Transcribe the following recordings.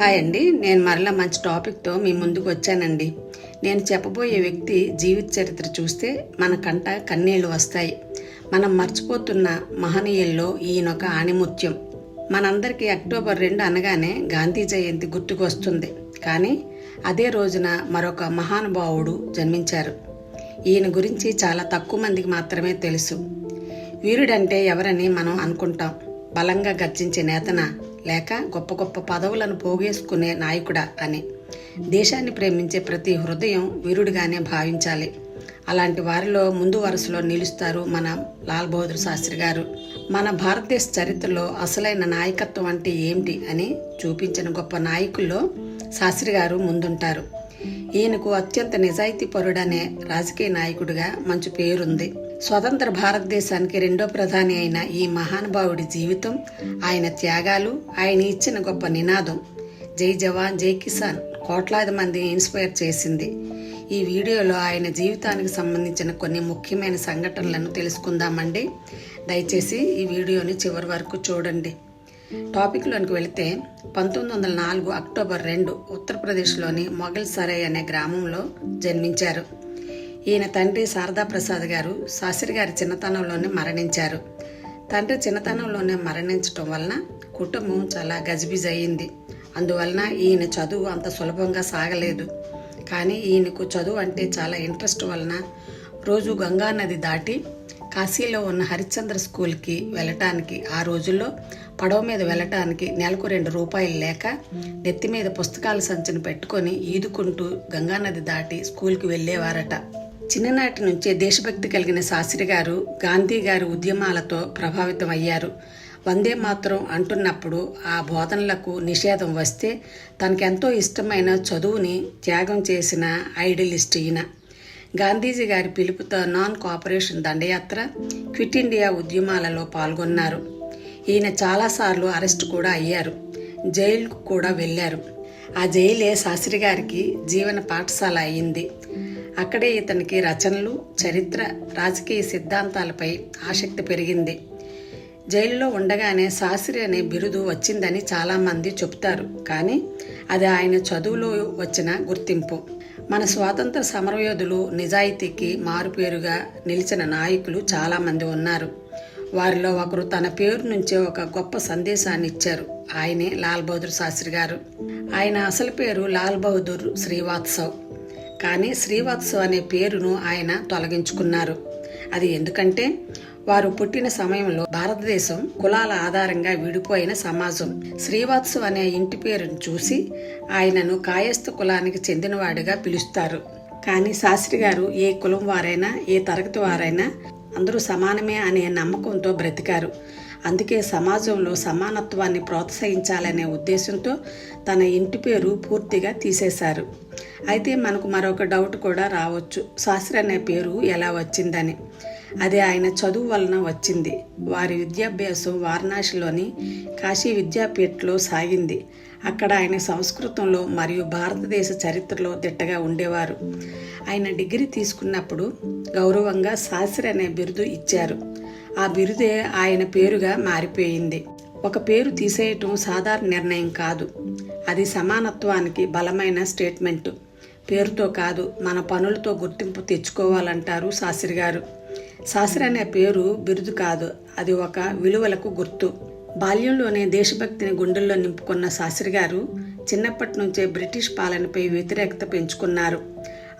Hi అండి. నేను మరలా మంచి టాపిక్తో మీ ముందుకు వచ్చానండి. నేను చెప్పబోయే వ్యక్తి జీవిత చరిత్ర చూస్తే మన కంట కన్నీళ్ళు వస్తాయి. మనం మర్చిపోతున్న మహనీయుల్లో ఈయనొక ఆణిముత్యం. మనందరికీ అక్టోబర్ రెండు అనగానే గాంధీ జయంతి గుర్తుకొస్తుంది. కానీ అదే రోజున మరొక మహానుభావుడు జన్మించారు. ఈయన గురించి చాలా తక్కువ మందికి మాత్రమే తెలుసు. వీరుడంటే ఎవరని మనం అనుకుంటాం. బలంగా గర్జించే నేతన? లేక గొప్ప గొప్ప పదవులను పోగేసుకునే నాయకుడా అని. దేశాన్ని ప్రేమించే ప్రతి హృదయం వీరుడిగానే భావించాలి. అలాంటి వారిలో ముందు వరుసలో నిలుస్తారు మన లాల్ బహదూర్ శాస్త్రి గారు. మన భారతదేశ చరిత్రలో అసలైన నాయకత్వం అంటే ఏమిటి అని చూపించిన గొప్ప నాయకుల్లో శాస్త్రి గారు ముందుంటారు. ఈయనకు అత్యంత నిజాయితీ పరుడనే రాజకీయ నాయకుడిగా మంచి పేరుంది. స్వతంత్ర భారతదేశానికి రెండో ప్రధాని అయిన ఈ మహానుభావుడి జీవితం ఆయన త్యాగాలు ఆయన ఇచ్చిన గొప్ప నినాదం. జై జవాన్ జై కిసాన్ కోట్లాది మందిని ఇన్స్పైర్ చేసింది. ఈ వీడియోలో ఆయన జీవితానికి సంబంధించిన కొన్ని ముఖ్యమైన సంఘటనలను తెలుసుకుందామండి. దయచేసి ఈ వీడియోని చివరి వరకు చూడండి. టాపిక్లోనికి వెళితే పంతొమ్మిది వందల నాలుగు అక్టోబర్ రెండు ఉత్తరప్రదేశ్లోని మొఘల్ సరై అనే గ్రామంలో జన్మించారు. ఈయన తండ్రి శారదా ప్రసాద్ గారు శాస్త్రి గారి చిన్నతనంలోనే మరణించారు. తండ్రి చిన్నతనంలోనే మరణించటం వలన కుటుంబం చాలా గజిబిజి అయ్యింది అందువలన ఈయన చదువు అంత సులభంగా సాగలేదు. కానీ ఈయనకు చదువు అంటే చాలా ఇంట్రెస్ట్ వలన రోజు గంగా నది దాటి కాశీలో ఉన్న హరిశ్చంద్ర స్కూల్కి వెళ్ళటానికి ఆ రోజుల్లో పడవ మీద వెళ్ళటానికి నెలకు రెండు రూపాయలు లేక నెత్తి మీద పుస్తకాల సంచిని పెట్టుకొని ఈదుకుంటూ గంగానది దాటి స్కూల్కి వెళ్ళేవారట. చిన్ననాటి నుంచే దేశభక్తి కలిగిన శాస్త్రి గారు గాంధీ గారి ఉద్యమాలతో ప్రభావితం అయ్యారు వందే మాత్రం అంటున్నప్పుడు ఆ బోధనలకు నిషేధం వస్తే తనకెంతో ఇష్టమైన చదువుని త్యాగం చేసిన ఐడియలిస్ట్ ఈయన. గాంధీజీ గారి పిలుపుతో నాన్ కోఆపరేషన్ దండయాత్ర క్విట్ ఇండియా ఉద్యమాలలో పాల్గొన్నారు. ఈయన చాలాసార్లు అరెస్ట్ కూడా అయ్యారు. జైలుకు కూడా వెళ్ళారు. ఆ జైలే శాస్త్రి గారికి జీవన పాఠశాల అయింది. అక్కడే ఇతనికి రచనలు చరిత్ర రాజకీయ సిద్ధాంతాలపై ఆసక్తి పెరిగింది. జైల్లో ఉండగానే శాస్త్రి అనే బిరుదు వచ్చిందని చాలామంది చెప్తారు కానీ అది ఆయన చదువులో వచ్చిన గుర్తింపు. మన స్వాతంత్ర సమరయోధులు నిజాయితీకి మారుపేరుగా నిలిచిన నాయకులు చాలామంది ఉన్నారు. వారిలో ఒకరు తన పేరు నుంచే ఒక గొప్ప సందేశాన్ని ఇచ్చారు. ఆయనే లాల్ బహదూర్ శాస్త్రి గారు. ఆయన అసలు పేరు లాల్ బహదూర్ శ్రీవాత్సవ్. కానీ శ్రీవాత్సు అనే పేరును ఆయన తొలగించుకున్నారు. అది ఎందుకంటే వారు పుట్టిన సమయంలో భారతదేశం కులాల ఆధారంగా విడిపోయిన సమాజం. శ్రీవాత్సు అనే ఇంటి పేరును చూసి ఆయనను కాయస్థ కులానికి చెందినవాడిగా పిలుస్తారు. కానీ శాస్త్రి గారు ఏ కులం వారైనా ఏ తరగతి వారైనా అందరూ సమానమే అనే నమ్మకంతో బ్రతికారు. అందుకే సమాజంలో సమానత్వాన్ని ప్రోత్సహించాలనే ఉద్దేశంతో తన ఇంటి పేరు పూర్తిగా తీసేశారు. అయితే మనకు మరొక డౌట్ కూడా రావచ్చు. శాస్త్రి అనే పేరు ఎలా వచ్చిందని. అది ఆయన చదువు వలన వచ్చింది. వారి విద్యాభ్యాసం వారణాసిలోని కాశీ విద్యాపీఠలో సాగింది. అక్కడ ఆయన సంస్కృతంలో మరియు భారతదేశ చరిత్రలో దిట్టగా ఉండేవారు. ఆయన డిగ్రీ తీసుకున్నప్పుడు గౌరవంగా శాస్త్రి అనే బిరుదు ఇచ్చారు. ఆ బిరుదే ఆయన పేరుగా మారిపోయింది. ఒక పేరు తీసేయటం సాధారణ నిర్ణయం కాదు. అది సమానత్వానికి బలమైన స్టేట్మెంటు. పేరుతో కాదు మన పనులతో గుర్తింపు తెచ్చుకోవాలంటారు శాస్త్రి గారు. శాస్త్రి అనే పేరు బిరుదు కాదు. అది ఒక విలువలకు గుర్తు. బాల్యంలోనే దేశభక్తిని గుండెల్లో నింపుకున్న శాస్త్రి గారు చిన్నప్పటి నుంచే బ్రిటిష్ పాలనపై వ్యతిరేకత పెంచుకున్నారు.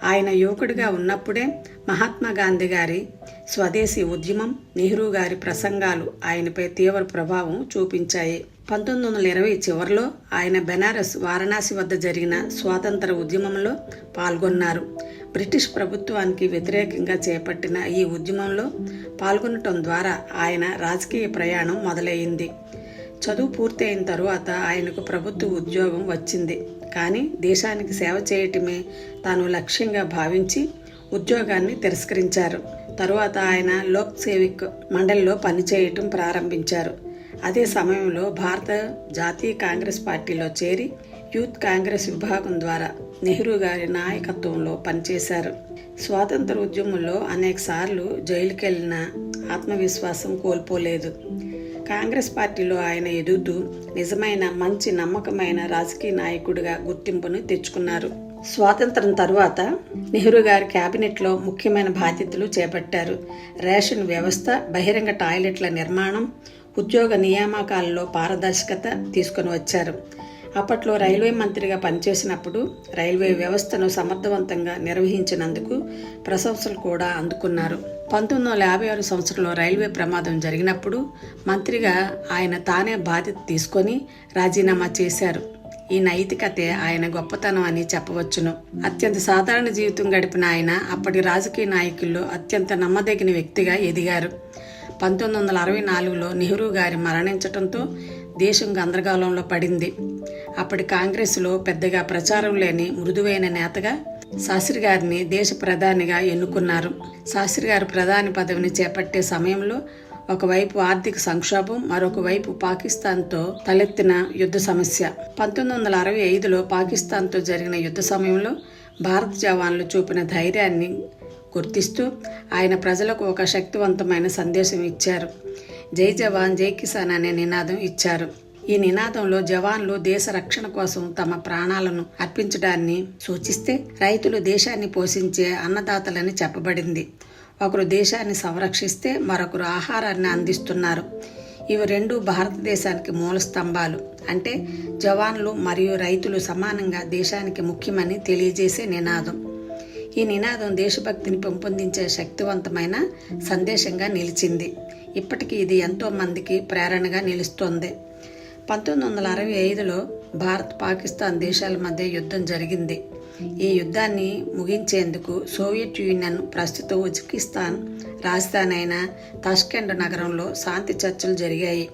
ఆయన యువకుడిగా ఉన్నప్పుడే మహాత్మా గాంధీ గారి స్వదేశీ ఉద్యమం నెహ్రూ గారి ప్రసంగాలు ఆయనపై తీవ్ర ప్రభావం చూపించాయి. పంతొమ్మిది వందల ఇరవై చివరిలో ఆయన బెనారస్ వారణాసి వద్ద జరిగిన స్వాతంత్ర ఉద్యమంలో పాల్గొన్నారు. బ్రిటిష్ ప్రభుత్వానికి వ్యతిరేకంగా చేపట్టిన ఈ ఉద్యమంలో పాల్గొనటం ద్వారా ఆయన రాజకీయ ప్రయాణం మొదలైంది. చదువు పూర్తయిన తరువాత ఆయనకు ప్రభుత్వ ఉద్యోగం వచ్చింది. కానీ దేశానికి సేవ చేయటమే తాను లక్ష్యంగా భావించి ఉద్యోగాన్ని తిరస్కరించారు. తరువాత ఆయన లోక్ సేవిక్ మండలిలో పనిచేయటం ప్రారంభించారు. అదే సమయంలో భారత జాతీయ కాంగ్రెస్ పార్టీలో చేరి యూత్ కాంగ్రెస్ విభాగం ద్వారా నెహ్రూ గారి నాయకత్వంలో పనిచేశారు. స్వాతంత్ర ఉద్యమంలో అనేక సార్లు జైలుకెళ్ళిన ఆత్మవిశ్వాసం కోల్పోలేదు. కాంగ్రెస్ పార్టీలో ఆయన ఎదుగుతూ నిజమైన మంచి నమ్మకమైన రాజకీయ నాయకుడిగా గుర్తింపును తెచ్చుకున్నారు. స్వాతంత్రం తరువాత నెహ్రూ గారి క్యాబినెట్లో ముఖ్యమైన బాధ్యతలు చేపట్టారు. రేషన్ వ్యవస్థ బహిరంగ టాయిలెట్ల నిర్మాణం ఉద్యోగ నియామకాలలో పారదర్శకత తీసుకొని వచ్చారు. అప్పట్లో రైల్వే మంత్రిగా పనిచేసినప్పుడు రైల్వే వ్యవస్థను సమర్థవంతంగా నిర్వహించినందుకు ప్రశంసలు కూడా అందుకున్నారు. పంతొమ్మిది వందల యాభై ఆరు సంవత్సరంలో రైల్వే ప్రమాదం జరిగినప్పుడు మంత్రిగా ఆయన తానే బాధ్యత తీసుకొని రాజీనామా చేశారు. ఈ నైతికతే ఆయన గొప్పతనం అని చెప్పవచ్చును. అత్యంత సాధారణ జీవితం గడిపిన ఆయన అప్పటి రాజకీయ నాయకుల్లో అత్యంత నమ్మదగిన వ్యక్తిగా ఎదిగారు. పంతొమ్మిది వందల అరవై నాలుగులో నెహ్రూ గారి మరణించడంతో దేశం గందరగోళంలో పడింది. అప్పటి కాంగ్రెస్లో పెద్దగా ప్రచారం లేని మృదువైన నేతగా శాస్త్రి గారిని దేశ ప్రధానిగా ఎన్నుకున్నారు. శాస్త్రి గారు ప్రధాని పదవిని చేపట్టే సమయంలో ఒకవైపు ఆర్థిక సంక్షోభం మరొకవైపు పాకిస్తాన్తో తలెత్తిన యుద్ధ సమస్య. పంతొమ్మిది వందల అరవై ఐదులో పాకిస్తాన్తో జరిగిన యుద్ధ సమయంలో భారత జవాన్లు చూపిన ధైర్యాన్ని గుర్తిస్తూ ఆయన ప్రజలకు ఒక శక్తివంతమైన సందేశం ఇచ్చారు. జై జవాన్ జై కిసాన్ అనే నినాదం ఇచ్చారు. ఈ నినాదంలో జవాన్లు దేశ రక్షణ కోసం తమ ప్రాణాలను అర్పించడాన్ని సూచిస్తే రైతులు దేశాన్ని పోషించే అన్నదాతలని చెప్పబడింది. ఒకరు దేశాన్ని సంరక్షిస్తే మరొకరు ఆహారాన్ని అందిస్తున్నారు. ఇవి రెండు భారతదేశానికి మూల స్తంభాలు. అంటే జవాన్లు మరియు రైతులు సమానంగా దేశానికి ముఖ్యమని తెలియజేసే నినాదం. ఈ నినాదం దేశభక్తిని పెంపొందించే శక్తివంతమైన సందేశంగా నిలిచింది. ఇప్పటికీ ఇది ఎంతో మందికి ప్రేరణగా నిలుస్తోంది. పంతొమ్మిది వందల అరవై ఐదులో భారత్ పాకిస్తాన్ దేశాల మధ్య యుద్ధం జరిగింది. ఈ యుద్ధాన్ని ముగించేందుకు సోవియట్ యూనియన్ ప్రస్తుత ఉజ్బెకిస్తాన్ రాజధాని అయిన తష్కెండ్ నగరంలో శాంతి చర్చలు జరిగాయి.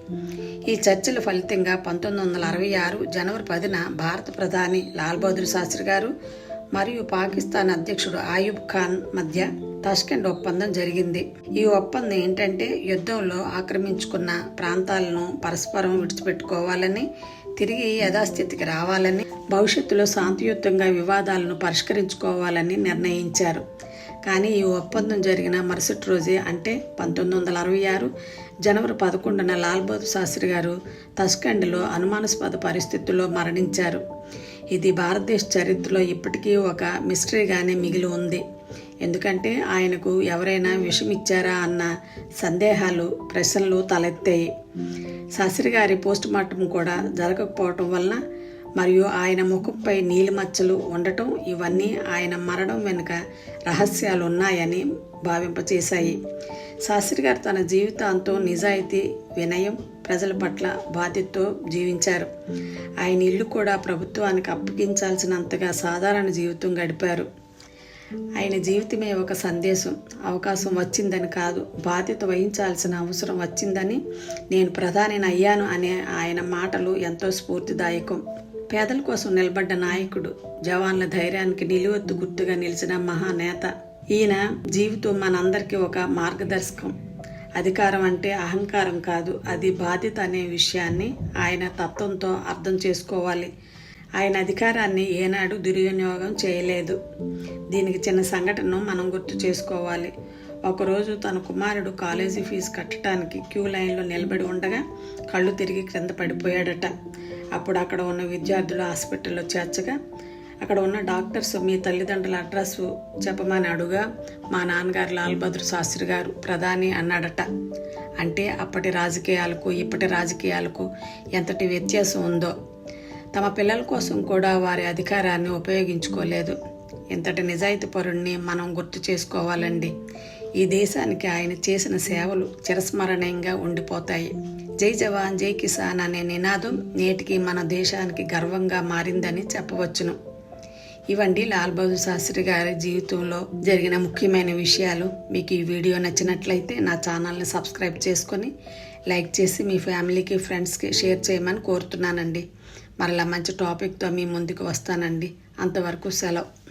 ఈ చర్చల ఫలితంగా పంతొమ్మిది వందల అరవై ఆరు జనవరి పదిన భారత ప్రధాని లాల్ బహదూర్ శాస్త్రి గారు మరియు పాకిస్తాన్ అధ్యక్షుడు ఆయుబ్ ఖాన్ మధ్య తష్కెండ్ ఒప్పందం జరిగింది. ఈ ఒప్పందం ఏంటంటే యుద్ధంలో ఆక్రమించుకున్న ప్రాంతాలను పరస్పరం విడిచిపెట్టుకోవాలని తిరిగి యథాస్థితికి రావాలని భవిష్యత్తులో శాంతియుతంగా వివాదాలను పరిష్కరించుకోవాలని నిర్ణయించారు. కానీ ఈ ఒప్పందం జరిగిన మరుసటి రోజే అంటే పంతొమ్మిది వందల అరవై ఆరు జనవరి పదకొండున లాల్ బహదూర్ శాస్త్రి గారు తస్కండ్లో అనుమానాస్పద పరిస్థితుల్లో మరణించారు. ఇది భారతదేశ చరిత్రలో ఇప్పటికీ ఒక మిస్టరీగానే మిగిలి ఉంది. ఎందుకంటే ఆయనకు ఎవరైనా విషం ఇచ్చారా అన్న సందేహాలు ప్రశ్నలు తలెత్తాయి. శాస్త్రి గారి పోస్ట్ మార్టం కూడా జరగకపోవటం వలన మరియు ఆయన ముఖంపై నీలిమచ్చలు ఉండటం ఇవన్నీ ఆయన మరణం వెనుక రహస్యాలు ఉన్నాయని భావింపచేశాయి. శాస్త్రి గారు తన జీవితాంతం నిజాయితీ వినయం ప్రజల పట్ల బాధ్యతతో జీవించారు. ఆయన ఇల్లు కూడా ప్రభుత్వానికి అప్పగించాల్సినంతగా సాధారణ జీవితం గడిపారు. ఆయన జీవితమే ఒక సందేశం అవకాశం వచ్చిందని కాదు. బాధ్యత వహించాల్సిన అవసరం వచ్చిందని నేను ప్రధాని అయ్యాను అనే ఆయన మాటలు ఎంతో స్ఫూర్తిదాయకం. పేదల కోసం నిలబడ్డ నాయకుడు జవాన్ల ధైర్యానికి నిలువెత్తు గుర్తుగా నిలిచిన మహానేత. ఈయన జీవితం మనందరికీ ఒక మార్గదర్శకం. అధికారం అంటే అహంకారం కాదు అది బాధ్యత అనే విషయాన్ని ఆయన తత్వంతో అర్థం చేసుకోవాలి. ఆయన అధికారాన్ని ఏనాడు దుర్వినియోగం చేయలేదు. దీనికి చిన్న సంఘటనను మనం గుర్తు చేసుకోవాలి. ఒకరోజు తన కుమారుడు కాలేజీ ఫీజు కట్టడానికి క్యూ లైన్లో నిలబడి ఉండగా కళ్ళు తిరిగి క్రింద పడిపోయాడట. అప్పుడు అక్కడ ఉన్న విద్యార్థులు హాస్పిటల్లో చేర్చగా అక్కడ ఉన్న డాక్టర్స్ మీ తల్లిదండ్రుల అడ్రస్ చెప్పమని అడుగా మా నాన్నగారు లాల్ బహదూర్ శాస్త్రి గారు ప్రధాని అన్నాడట. అంటే అప్పటి రాజకీయాలకు ఇప్పటి రాజకీయాలకు ఎంతటి వ్యత్యాసం ఉందో. తమ పిల్లల కోసం కూడా వారి అధికారాన్ని ఉపయోగించుకోలేదు. ఇంతటి నిజాయితీ పరుణ్ణి మనం గుర్తు చేసుకోవాలండి. ఈ దేశానికి ఆయన చేసిన సేవలు చిరస్మరణీయంగా ఉండిపోతాయి. జై జవాన్ జై కిసాన్ అనే నినాదం నేటికి మన దేశానికి గర్వంగా మారిందని చెప్పవచ్చును. ఇవండి లాల్ బహదూర్ శాస్త్రి గారి జీవితంలో జరిగిన ముఖ్యమైన విషయాలు. మీకు ఈ వీడియో నచ్చినట్లయితే నా ఛానల్ని సబ్స్క్రైబ్ చేసుకొని లైక్ చేసి మీ ఫ్యామిలీకి ఫ్రెండ్స్కి షేర్ చేయమని కోరుతున్నానండి. మరలా మంచి టాపిక్తో మీ ముందుకు వస్తానండి. అంతవరకు సెలవు.